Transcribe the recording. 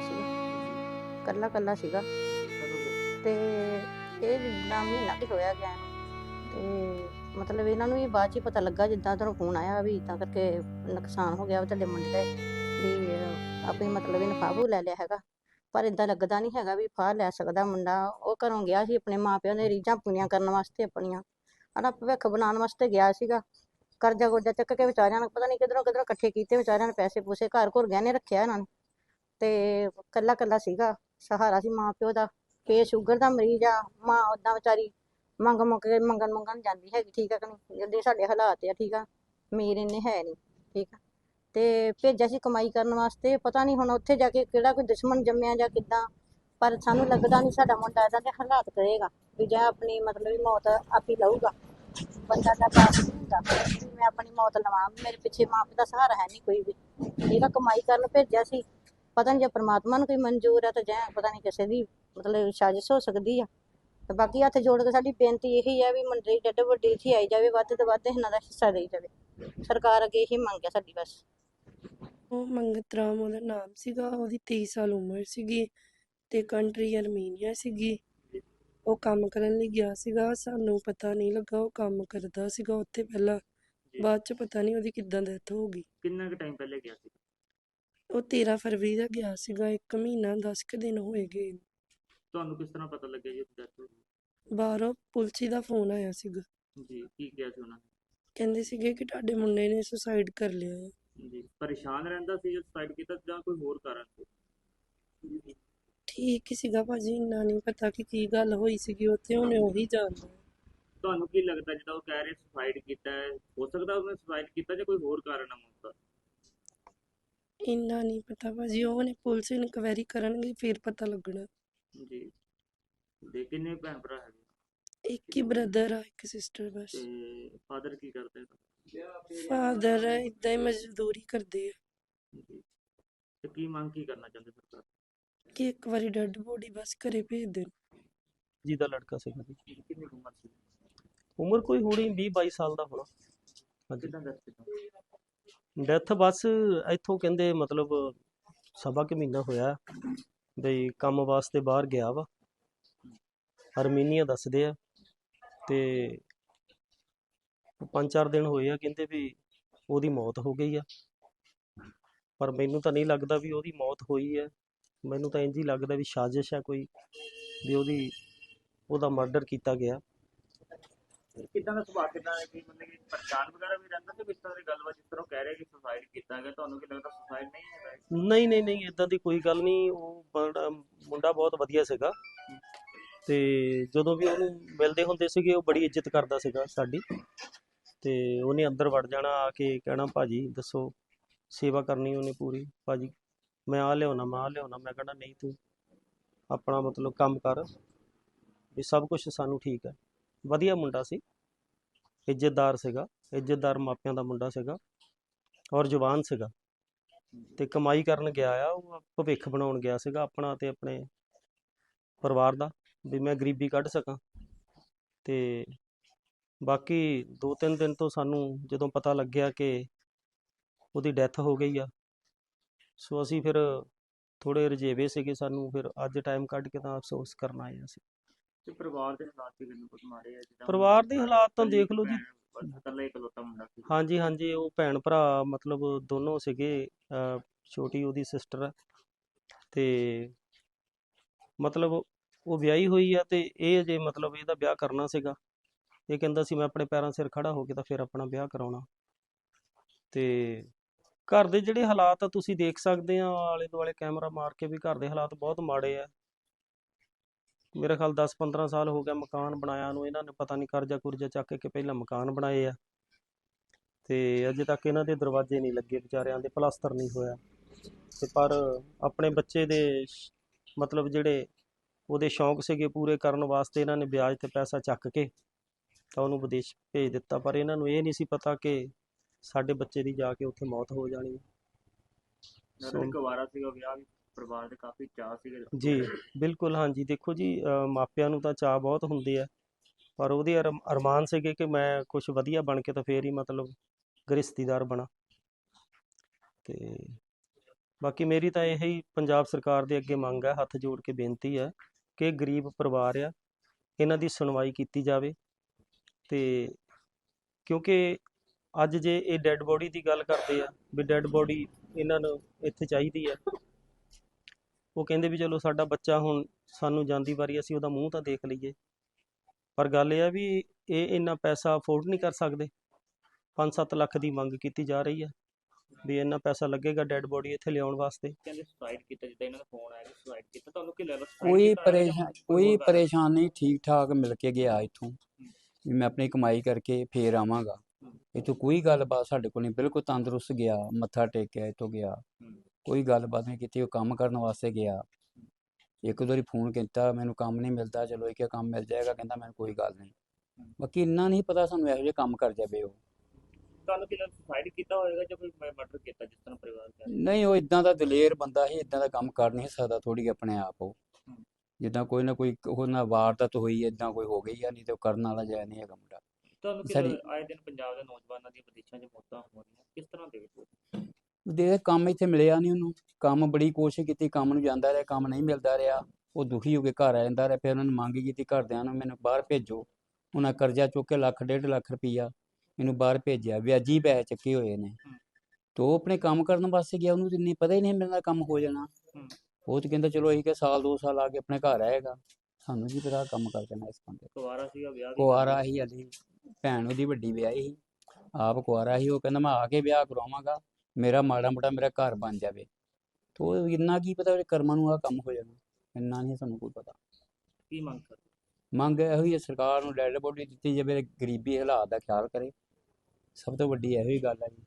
ਮੁੰਡਾ ਸੀ ਕੱਲਾ ਕੱਲਾ ਸੀਗਾ। ਤੇ ਇਹ ਜਿੱਦਾਂ ਮਹੀਨਾ ਕੁ ਹੋਇਆ ਗਿਆ। ਇਹਨੂੰ। ਤੇ ਮਤਲਬ ਇਹਨਾਂ ਨੂੰ ਵੀ ਬਾਅਦ ਚ ਹੀ ਪਤਾ ਲੱਗਾ ਜਿੱਦਾਂ ਤੁਹਾਨੂੰ ਫੋਨ ਆਇਆ ਵੀ ਇਦਾਂ ਕਰਕੇ ਨੁਕਸਾਨ ਹੋ ਗਿਆ ਵਾ ਤੁਹਾਡੇ ਮੁੰਡੇ ਦਾ। ਵੀ ਅਹ, ਆਪਣੀ ਮਤਲਬ ਇਹਨੇ ਫਾਹੂ ਲੈ ਲਿਆ ਹੈਗਾ। ਪਰ ਇਦਾਂ ਲੱਗਦਾ ਨਹੀਂ ਹੈਗਾ ਵੀ ਫਾਹ ਲੈ ਸਕਦਾ ਮੁੰਡਾ। ਉਹ ਘਰੋਂ ਗਿਆ ਸੀ ਆਪਣੇ ਮਾਪਿਆਂ ਦੇ ਰੀਝਾਂ ਪੂਰੀਆਂ ਕਰਨ ਵਾਸਤੇ ਆਪਣੀਆਂ। ਹਨਾ ਭਵਿੱਖ ਬਣਾਉਣ ਵਾਸਤੇ ਗਿਆ ਸੀਗਾ। ਕਰਜ਼ਾ ਗੁਰਜਾ ਚੱਕ ਕੇ ਵਿਚਾਰਿਆਂ ਨੂੰ ਪਤਾ ਨਹੀਂ ਕਿਧਰੋਂ ਕਿਧਰੋਂ ਇਕੱਠੇ ਕੀਤੇ ਵਿਚਾਰਿਆਂ ਨੇ ਪੈਸੇ ਪੂਸੇ ਘਰ ਘੁਰ ਗਹਿਣੇ ਰੱਖਿਆ ਇਹਨਾਂ ਨੇ। ਤੇ ਕੱਲਾ ਕੱਲਾ ਸੀਗਾ, ਸਹਾਰਾ ਸੀ ਮਾਂ ਪਿਓ ਦਾ, ਕਿ ਸ਼ੂਗਰ ਦਾ ਮਰੀਜ਼ ਆ, ਮਾਂ ਉਦਾਂ ਵਿਚਾਰੀ ਮੰਗ ਮੰਗ ਕੇ ਮੰਗਣ ਮੰਗਣ ਜਾਂਦੀ ਹੈਗੀ, ਠੀਕ ਆ ਕਿ ਨਹੀਂ? ਜਿੱਦੇ ਸਾਡੇ ਹਾਲਾਤ ਆ, ਠੀਕ ਆ? ਅਮੀਰ ਇੰਨੇ ਹੈ ਨਹੀਂ, ਠੀਕ ਆ? ਤੇ ਭੇਜਿਆ ਸੀ ਕਮਾਈ ਕਰਨ ਵਾਸਤੇ, ਪਤਾ ਨਹੀਂ ਹੁਣ ਉੱਥੇ ਜਾ ਕੇ ਕਿਹੜਾ ਕੋਈ ਦੁਸ਼ਮਣ ਜੰਮਿਆ ਜਾਂ ਕਿੱਦਾਂ, ਪਰ ਸਾਨੂੰ ਲੱਗਦਾ ਨਹੀਂ ਸਾਡਾ ਮੁੰਡਾ ਇਹਦਾ ਦੇ ਹਾਲਾਤ ਕਰੇਗਾ, ਵੀ ਜਾਂ ਆਪਣੀ ਮਤਲਬ ਵੀ ਮੌਤ ਆਪੀ ਲਊਗਾ। ਬੰਦਾ ਦਾ ਬਾਪ ਹੁੰਦਾ ਮੈਂ ਆਪਣੀ ਮੌਤ ਲਵਾਂ, ਮੇਰੇ ਪਿੱਛੇ ਮਾਂ ਪਿਓ ਦਾ ਸਹਾਰਾ ਹੈ ਨਹੀਂ ਕੋਈ ਵੀ। ਇਹਦਾ ਕਮਾਈ ਕਰਨ ਭੇਜਿਆ ਸੀ ਪਤਾ ਨਹੀਂ ਜੇ ਪ੍ਰਮਾਤਮਾ ਨੂੰ ਕੋਈ ਮਨਜ਼ੂਰ ਹੈ ਤਾਂ ਜਾਂ ਪਤਾ ਨਹੀਂ ਕਿਸੇ ਦੀ ਮਤਲਬ ਸਾਜ਼ਿਸ਼ ਹੋ ਸਕਦੀ ਆ। ਤੇ ਬਾਕੀ ਹੱਥ ਜੋੜ ਕੇ ਸਾਡੀ ਬੇਨਤੀ ਇਹੀ ਹੈ ਵੀ ਮੰਡਲੀ ਡੱਡ ਵੱਡੀ ਇੱਥੇ ਆਈ ਜਾਵੇ ਵੱਧ ਤੋਂ ਵੱਧ ਇਹਨਾਂ ਦਾ ਹਿੱਸਾ ਦੇਈ ਜਾਵੇ। ਸਰਕਾਰ ਅੱਗੇ ਇਹੀ ਮੰਗ ਹੈ ਸਾਡੀ ਬਸ। ਉਹ ਮੰਗਤ ਰਾਮ ਉਹਦਾ ਨਾਮ ਸੀਗਾ ਉਹਦੀ 23 ਸਾਲ ਉਮਰ ਸੀਗੀ ਤੇ ਕੰਟਰੀ ਅਰਮੀਨੀਆ ਸੀਗੀ। ਉਹ ਕੰਮ ਕਰਨ ਲਈ ਗਿਆ ਸੀਗਾ ਸਾਨੂੰ ਪਤਾ ਨਹੀਂ ਲੱਗਾ ਉਹ ਕੰਮ ਕਰਦਾ ਸੀਗਾ ਉੱਥੇ ਪਹਿਲਾਂ। ਬਾਅਦ ਚ ਪਤਾ ਨਹੀਂ ਉਹਦੀ ਕਿੱਦਾਂ ਡੈਥ ਹੋ ਗਈ। ਕਿੰਨਾ ਕੁ ਟਾਈਮ ਪਹਿਲੇ ਗਿਆ ਸੀ? ਉਹ 13 ਫਰਵਰੀ ਦਾ ਗਿਆ ਸੀਗਾ ਇੱਕ ਮਹੀਨਾ 10 ਕੁ ਦਿਨ ਹੋਏ ਗਏ। ਨੂੰ। ਤੁਹਾਨੂੰ ਕਿਸ ਤਰ੍ਹਾਂ ਪਤਾ ਲੱਗਿਆ ਜੀ ਡੈਥ ਹੋ ਗਈ ਬਾਹਰੋਂ ਪੁਲਿਸ ਦਾ ਫੋਨ ਆਇਆ ਸੀਗਾ। ਜੀ ਕੀ ਕਿਹਾ ਸੀ ਉਹਨਾਂ ਕਹਿੰਦੇ ਸੀਗੇ ਕਿ ਤੁਹਾਡੇ ਮੁੰਡੇ ਨੇ ਸੁਸਾਈਡ ਕਰ ਲਿਆ ਹੈ। ਨੇ ਜੀ ਪਰੇਸ਼ਾਨ ਰਹਿੰਦਾ ਸੀ ਜਦ ਸੁਸਾਈਡ ਕੀਤਾ ਜਾਂ ਕੋਈ ਹੋਰ ਕਾਰਨ ਸੀ? ਠੀਕ ਹੀ ਸੀਗਾ ਭਾਜੀ ਇੰਨਾ ਨਹੀਂ ਪਤਾ ਕਿ ਕੀ ਗੱਲ ਹੋਈ ਸੀਗੀ ਉੱਥੇ ਉਹਨੇ ਉਹੀ ਜਾਣਦਾ। ਤੁਹਾਨੂੰ ਕੀ ਲੱਗਦਾ ਜਦੋਂ ਉਹ ਕਹਿ ਰਹੇ ਸੁਸਾਈਡ ਕੀਤਾ ਹੈ ਹੋ ਸਕਦਾ ਉਹਨੇ ਸੁਸਾਈਡ ਕੀਤਾ ਜਾਂ ਕੋਈ ਹੋਰ ਕਾਰਨ ਦਾ ਇੰਨਾ ਨਹੀਂ ਪਤਾ ਭਾਜੀ ਉਹਨੇ ਪੁਲਿਸ ਇਨਕੁਆਇਰੀ ਕਰਨਗੇ ਫਿਰ ਪਤਾ ਲੱਗਣਾ। ਜੀ। ਦੇ ਕਿੰਨੇ ਭੈਣ ਭਰਾ ਹੈਗੇ? ਇੱਕ ਹੀ ਬ੍ਰਦਰ ਆ ਇੱਕ ਸਿਸਟਰ ਬਸ। ਤੇ ਫਾਦਰ ਕੀ ਕਰਦੇ ਨੇ? ਫਾਦਰ ਇਦਾਂ ਹੀ ਮਜ਼ਦੂਰੀ ਕਰਦੇ ਆ। ਜੀ। ਤੇ ਕੀ ਮੰਗ ਕੀ ਕਰਨਾ ਚਾਹੁੰਦੇ ਸਰਕਾਰ ਕਿ ਇੱਕ ਵਾਰੀ ਡੈਡ ਬੋਡੀ ਬਸ ਘਰੇ ਭੇਜ ਦੇਣ। ਜੀ ਦਾ ਲੜਕਾ ਸੀਗਾ ਜੀ ਕਿੰਨੀ ਕੁ ਉਮਰ ਸੀ? ਉਮਰ ਕੋਈ ਹੋਣੀ 20 22 ਸਾਲ ਦਾ ਹੋਣਾ। ਹਾਂਜੀ। ਕੀਤਾ ਡੈਥ ਬਸ ਇੱਥੋਂ ਕਹਿੰਦੇ ਮਤਲਬ ਸਵਾ ਕੁ ਮਹੀਨਾ ਹੋਇਆ ਬਈ ਕੰਮ ਵਾਸਤੇ ਬਾਹਰ ਗਿਆ ਵਾ। ਅਰਮੀਨੀਆ ਦੱਸਦੇ ਆ ਤੇ ਪੰਜ ਚਾਰ ਦਿਨ ਹੋਏ ਆ ਕਹਿੰਦੇ ਵੀ ਉਹਦੀ ਮੌਤ ਹੋ ਗਈ ਆ। ਪਰ ਮੈਨੂੰ ਤਾਂ ਨਹੀਂ ਲੱਗਦਾ ਵੀ ਉਹਦੀ ਮੌਤ ਹੋਈ ਹੈ ਮੈਨੂੰ ਤਾਂ ਇੰਝ ਹੀ ਲੱਗਦਾ ਵੀ ਸਾਜ਼ਿਸ਼ ਹੈ ਕੋਈ ਵੀ ਉਹਦੀ, ਉਹਦਾ ਮਰਡਰ ਕੀਤਾ ਗਿਆ। ਕਿੱਦਾਂ ਦਾ ਸੁਭਾਅ, ਕਿੱਦਾਂ ਹੈ ਕਿ ਮਤਲਬ ਕਿ ਪਰੇਸ਼ਾਨ ਵਗੈਰਾ ਵੀ ਰਹਿੰਦਾ ਤੇ ਕਿਸ ਤਰ੍ਹਾਂ ਦੀ ਗੱਲਬਾਤ, ਜਿਸ ਤਰ੍ਹਾਂ ਉਹ ਕਹਿ ਰਹੇ ਕਿ ਸੁਸਾਈਡ ਕੀਤਾ ਗਿਆ, ਤੁਹਾਨੂੰ ਕੀ ਲੱਗਦਾ ਸੁਸਾਈਡ ਨਹੀਂ ਹੈਗਾ ਇਹ? ਨਹੀਂ ਨਹੀਂ ਨਹੀਂ ਇਦਾਂ ਦੀ ਕੋਈ ਗੱਲ ਨਹੀਂ, ਉਹ ਬੜਾ ਮੁੰਡਾ ਬਹੁਤ ਵਧੀਆ ਸੀਗਾ ਤੇ ਜਦੋਂ ਵੀ ਉਹਨੂੰ ਮਿਲਦੇ ਹੁੰਦੇ ਸੀਗੇ, ਉਹ ਬੜੀ ਇੱਜ਼ਤ ਕਰਦਾ ਸੀਗਾ ਸਾਡੀ ਤੇ ਉਹਨੇ ਅੰਦਰ ਵੜ ਜਾਣਾ, ਆ ਕੇ ਕਹਿਣਾ, ਭਾਜੀ, ਦੱਸੋ, ਸੇਵਾ ਕਰਨੀ ਉਹਨੇ ਪੂਰੀ? ਭਾਜੀ, ਮੈਂ ਆ ਲਿਆਉਣਾ, ਮੈਂ ਆ ਲਿਆਉਣਾ। ਮੈਂ ਕਹਿਣਾ, ਨਹੀਂ ਤੂੰ ਆਪਣਾ ਮਤਲਬ ਕੰਮ ਕਰ ਵੀ ਸਭ ਕੁਝ ਸਾਨੂੰ ਠੀਕ ਹੈ। ਵਧੀਆ ਮੁੰਡਾ ਸੀ। ਇੱਜ਼ਤਦਾਰ ਸੀਗਾ। ਇੱਜ਼ਤਦਾਰ ਮਾਪਿਆਂ ਦਾ ਮੁੰਡਾ ਸੀਗਾ ਔਰ ਜਵਾਨ ਸੀਗਾ। ਤੇ ਕਮਾਈ ਕਰਨ ਗਿਆ ਆ, ਉਹ ਭਵਿੱਖ ਬਣਾਉਣ ਗਿਆ ਸੀਗਾ ਆਪਣਾ ਤੇ ਆਪਣੇ ਪਰਿਵਾਰ ਦਾ ਵੀ ਮੈਂ ਗਰੀਬੀ ਕੱਢ ਸਕਾਂ। ਤੇ ਬਾਕੀ 2-3 ਦਿਨ ਤੋਂ ਸਾਨੂੰ ਜਦੋਂ ਪਤਾ ਲੱਗਿਆ ਕਿ ਉਹਦੀ ਡੈਥ ਹੋ ਗਈ ਆ, ਸੋ ਅਸੀਂ ਫਿਰ ਥੋੜੇ ਰਜੇਵੇ ਸੀਗੇ ਸਾਨੂੰ ਫਿਰ ਅੱਜ ਟਾਈਮ ਕੱਢ ਕੇ ਤਾਂ ਅਫਸੋਸ ਕਰਨ ਆਏ ਅਸੀਂ। ਤੇ ਪਰਿਵਾਰ ਦੇ ਹਾਲਾਤ ਵੀ ਕਿੰਨੇ ਕੁ ਮਾੜੇ ਆ ਜਿੱਦਾਂ ਪਰਿਵਾਰ ਦੇ ਹਾਲਾਤ ਤਾਂ ਦੇਖ ਲਓ ਜੀ। ਭੈਣ, ਇਕੱਲਾ ਹੀ ਇਕਲੌਤਾ ਮੁੰਡਾ ਸੀ। ਹਾਂਜੀ ਹਾਂਜੀ ਉਹ ਭੈਣ ਭਰਾ ਮਤਲਬ ਦੋਨੋਂ ਸੀਗੇ ਅਹ ਛੋਟੀ ਉਹਦੀ ਸਿਸਟਰ ਹੈ ਤੇ ਮਤਲਬ ਉਹ ਵਿਆਹੀ ਹੋਈ ਆ ਤੇ ਇਹ ਜੇ ਮਤਲਬ ਇਹਦਾ ਵਿਆਹ ਕਰਨਾ ਸੀਗਾ। ਇਹ ਕਹਿੰਦਾ ਸੀ ਮੈਂ ਆਪਣੇ ਪੈਰਾਂ ਸਿਰ ਖੜਾ ਹੋ ਕੇ ਤਾਂ ਫਿਰ ਆਪਣਾ ਵਿਆਹ ਕਰਾਉਣਾ। ਤੇ ਘਰ ਦੇ ਜਿਹੜੇ ਹਾਲਾਤ ਆ ਤੁਸੀਂ ਦੇਖ ਸਕਦੇ ਆ ਆਲੇ ਦੁਆਲੇ ਕੈਮਰਾ ਮਾਰ ਕੇ ਵੀ ਘਰ ਦੇ ਹਾਲਾਤ ਬਹੁਤ ਮਾੜੇ ਆ। ਮੇਰਾ ਖਿਆਲ 10-15 ਸਾਲ ਹੋ ਗਿਆ ਮਕਾਨ ਬਣਾਇਆ ਨੂੰ, ਇਹਨਾਂ ਨੇ ਪਤਾ ਨਹੀਂ ਕਰਜ਼ਾ ਕੁਰਜ਼ਾ ਚੱਕ ਕੇ ਪਹਿਲਾਂ ਮਕਾਨ ਬਣਾਏ ਆ। ਤੇ ਅਜੇ ਤੱਕ ਇਹਨਾਂ ਦੇ ਦਰਵਾਜ਼ੇ ਨਹੀਂ ਲੱਗੇ ਵਿਚਾਰਿਆਂ ਦੇ ਪਲਾਸਟਰ ਨਹੀਂ ਹੋਇਆ। ਤੇ ਪਰ ਆਪਣੇ ਬੱਚੇ ਦੇ ਮਤਲਬ ਜਿਹੜੇ ਉਹਦੇ ਸ਼ੌਂਕ ਸੀਗੇ ਪੂਰੇ ਕਰਨ ਵਾਸਤੇ ਇਹਨਾਂ ਨੇ ਵਿਆਜ ਤੇ ਪੈਸਾ ਚੱਕ ਕੇ ਤਾਂ ਉਹਨੂੰ ਵਿਦੇਸ਼ ਭੇਜ ਦਿੱਤਾ। ਪਰ ਇਹਨਾਂ ਨੂੰ ਇਹ ਨਹੀਂ ਸੀ ਪਤਾ ਕਿ ਸਾਡੇ ਬੱਚੇ ਦੀ ਜਾ ਕੇ ਉੱਥੇ ਮੌਤ ਹੋ ਜਾਣੀ ਹੈ ਜਦੋਂ ਇੱਕ ਵਾਰਾ ਸੀਗਾ ਵਿਆਹ ਵੀ ਪਰਿਵਾਰ ਦੇ ਕਾਫੀ ਚਾਅ ਸੀਗੇ। ਜੀ ਬਿਲਕੁਲ ਹਾਂਜੀ। ਦੇਖੋ ਜੀ ਮਾਪਿਆਂ ਨੂੰ ਤਾਂ ਚਾਅ ਬਹੁਤ ਹੁੰਦੇ ਆ। ਪਰ ਉਹਦੇ ਅਰਮ- ਅਰਮਾਨ ਸੀਗੇ ਕਿ ਮੈਂ ਕੁਝ ਵਧੀਆ ਬਣ ਕੇ ਤਾਂ ਫੇਰ ਹੀ ਮਤਲਬ ਗ੍ਰਸਤੀਦਾਰ ਬਣਾ। ਤੇ ਬਾਕੀ ਮੇਰੀ ਤਾਂ ਇਹ ਹੀ ਪੰਜਾਬ ਸਰਕਾਰ ਦੇ ਅੱਗੇ ਮੰਗ ਹੈ ਹੱਥ ਜੋੜ ਕੇ ਬੇਨਤੀ ਹੈ ਕਿ ਗਰੀਬ ਪਰਿਵਾਰ ਆ ਇਹਨਾਂ ਦੀ ਸੁਣਵਾਈ ਕੀਤੀ ਜਾਵੇ। ਤੇ ਕਿਉਂਕਿ ਅੱਜ ਜੇ ਇਹ ਡੈੱਡ ਬੋਡੀ ਦੀ ਗੱਲ ਕਰਦੇ ਆ ਵੀ ਡੈੱਡ ਬੋਡੀ ਇਹਨਾਂ ਨੂੰ ਇੱਥੇ ਚਾਹੀਦੀ ਆ ਉਹ ਕਹਿੰਦੇ ਵੀ ਚਲੋ ਸਾਡਾ ਬੱਚਾ ਹੁਣ ਸਾਨੂੰ ਜਾਂਦੀ ਵਾਰੀ ਅਸੀਂ ਉਹਦਾ ਮੂੰਹ ਤਾਂ ਦੇਖ ਲਈਏ। ਪਰ ਗੱਲ ਇਹ ਆ ਵੀ ਇਹ ਇੰਨਾ ਪੈਸਾ ਅਫੋਰਡ ਨਹੀਂ ਕਰ ਸਕਦੇ। 5-7 ਲੱਖ ਦੀ ਮੰਗ ਕੀਤੀ ਜਾ ਰਹੀ ਹੈ ਵੀ ਇੰਨਾ ਪੈਸਾ ਲੱਗੇਗਾ ਡੈੱਡ ਬੋਡੀ ਇੱਥੇ ਲਿਆਉਣ ਵਾਸਤੇ। ਕਹਿੰਦੇ ਸੁਸਾਈਡ ਕੀਤਾ ਜਿੱਦਾਂ ਇਹਨਾਂ ਦਾ ਫੋਨ ਆਇਆ ਕਿ ਸੁਸਾਈਡ ਕੀਤਾ ਤੁਹਾਨੂੰ ਕੀ ਲੱਗਦਾ ਕੋਈ ਪਰੇਸ਼ਾਨ ਕੋਈ? ਪਰੇਸ਼ਾਨ ਨਹੀਂ ਠੀਕ ਠਾਕ ਮਿਲ ਕੇ ਗਿਆ ਇੱਥੋਂ। ਵੀ ਮੈਂ ਆਪਣੀ ਕਮਾਈ ਕਰਕੇ ਫੇਰ ਆਵਾਂਗਾ। ਇੱਥੋਂ ਕੋਈ ਗੱਲਬਾਤ ਸਾਡੇ ਕੋਲ ਨਹੀਂ ਬਿਲਕੁਲ ਤੰਦਰੁਸਤ ਗਿਆ ਮੱਥਾ ਟੇਕਿਆ ਇੱਥੋਂ ਗਿਆ। ਕੋਈ ਗੱਲਬਾਤ ਨਹੀਂ ਕੀਤੀ ਉਹ ਕੰਮ ਕਰਨ ਵਾਸਤੇ ਗਿਆ। ਇੱਕ ਦੋ ਵਾਰੀ ਫੋਨ ਕੀਤਾ ਮੈਨੂੰ ਕੰਮ ਨਹੀਂ ਮਿਲਦਾ ਚਲੋ ਇਹ ਕੰਮ ਮਿਲ ਜਾਏਗਾ ਕਹਿੰਦਾ ਮੈਨੂੰ ਕੋਈ ਗੱਲ ਨਹੀਂ। ਬਾਕੀ ਇੰਨਾ ਨਹੀਂ ਪਤਾ ਸਾਨੂੰ ਇਹੋ ਜਿਹੇ ਕੰਮ ਕਰ ਜਾਵੇ ਉਹ। ਤੁਹਾਨੂੰ ਕੀ ਲੱਗਦਾ ਸੁਸਾਈਡ ਕੀਤਾ ਹੋਏਗਾ ਜਾਂ ਕੋਈ ਮਰਡਰ ਕੀਤਾ ਜਿਸ ਤਰ੍ਹਾਂ ਪਰਿਵਾਰ ਕਹਿ ਰਿਹਾ? ਨਹੀਂ ਉਹ ਇਦਾਂ ਦਾ ਦਲੇਰ ਬੰਦਾ ਸੀ ਇਦਾਂ ਦਾ ਕੰਮ ਕਰ ਨਹੀਂ ਸਕਦਾ ਥੋੜੀ ਆਪਣੇ ਆਪ ਉਹ। ਜਿੱਦਾਂ ਕੋਈ ਨਾ ਕੋਈ ਉਹ ਨਾ ਵਾਰਦਾਤ ਹੋਈ ਇਦਾਂ ਕੋਈ ਹੋ ਗਈ ਆ ਨਹੀਂ ਤੇ ਉਹ ਕਰਨ ਵਾਲਾ ਜਾਇ ਨਹੀਂ ਹੈਗਾ ਮੁੰਡਾ। ਤੁਹਾਨੂੰ ਕੀ ਸਾਡੀ- ਆਏ ਦਿਨ ਪੰਜਾਬ ਦੇ ਨੌਜਵਾਨਾਂ ਦੀਆਂ ਵਿਦੇਸ਼ਾਂ 'ਚ ਮੌਤਾਂ ਹੋ ਰਹੀਆਂ ਕਿਸ ਤਰ੍ਹਾਂ ਦੇ ਵਿੱਚ ਦੇ ਕੰਮ ਇੱਥੇ ਮਿਲਿਆ ਨਹੀਂ ਉਹਨੂੰ। ਕੰਮ ਬੜੀ ਕੋਸ਼ਿਸ਼ ਕੀਤੀ ਕੰਮ ਨੂੰ ਜਾਂਦਾ ਰਿਹਾ ਕੰਮ ਨਹੀਂ ਮਿਲਦਾ ਰਿਹਾ। ਉਹ ਦੁਖੀ ਹੋ ਕੇ ਘਰ ਆ ਜਾਂਦਾ ਰਿਹਾ ਫਿਰ ਉਹਨਾਂ ਨੇ ਮੰਗ ਕੀਤੀ ਘਰਦਿਆਂ ਨੂੰ ਮੈਨੂੰ ਬਾਹਰ ਭੇਜੋ। ਉਹਨਾਂ ਕਰਜ਼ਾ ਚੁੱਕ ਕੇ ਲੱਖ ਡੇਢ ਲੱਖ ਰੁਪਈਆ ਮੈਨੂੰ ਬਾਹਰ ਭੇਜਿਆ। ਵਿਆਜੀ ਪੈਸੇ ਚੱਕੇ ਹੋਏ ਨੇ। ਤੇ ਉਹ ਆਪਣੇ ਕੰਮ ਕਰਨ ਵਾਸਤੇ ਗਿਆ। ਉਹਨੂੰ ਤਾਂ ਇੰਨੀ ਪਤਾ ਹੀ ਨਹੀਂ ਮੇਰੇ ਨਾਲ ਕੰਮ ਹੋ ਜਾਣਾ। ਉਹ ਤੇ ਕਹਿੰਦਾ ਚਲੋ ਅਸੀਂ ਕਿ ਸਾਲ ਦੋ ਸਾਲ ਆ ਕੇ ਆਪਣੇ ਘਰ ਆਏਗਾ। ਸਾਨੂੰ ਕੀ ਪਤਾ ਕੰਮ ਕਰ ਦੇਣਾ ਇਸ ਬੰਦੇ ਕੁਵਾਰਾ ਸੀਗਾ ਵਿਆਹ ਵੀ ਕੁਆਰਾ ਹੀ ਹਲੇ ਭੈਣ ਉਹਦੀ ਵੱਡੀ ਵਿਆਹੀ ਸੀ ਆਪ ਕੁਆਰਾ ਸੀ ਉਹ ਕਹਿੰਦਾ ਮੈਂ ਆ ਕੇ ਵਿਆਹ ਕਰਾਵਾਂਗਾ ਮੇਰਾ ਮਾੜਾ ਮੋਟਾ ਮੇਰਾ ਘਰ ਬਣ ਜਾਵੇ। ਤੇ ਇੰਨਾ ਕੀ ਪਤਾ ਕਰਮਾਂ ਨੂੰ ਆ ਕੰਮ ਹੋ ਜਾਣਾ ਇੰਨਾ ਨਹੀਂ ਸਾਨੂੰ ਕੋਈ ਪਤਾ। ਕੀ ਮੰਗ ਕਰਦੇ? ਮੰਗ ਇਹੋ ਹੀ ਹੈ ਸਰਕਾਰ ਨੂੰ ਡੈਡ ਬੋਡੀ ਦਿੱਤੀ ਜਾਵੇ ਗਰੀਬੀ ਹਾਲਾਤ ਦਾ ਖਿਆਲ ਕਰੇ। ਸਭ ਤੋਂ ਵੱਡੀ ਇਹੋ ਹੀ ਗੱਲ ਹੈ ਜੀ।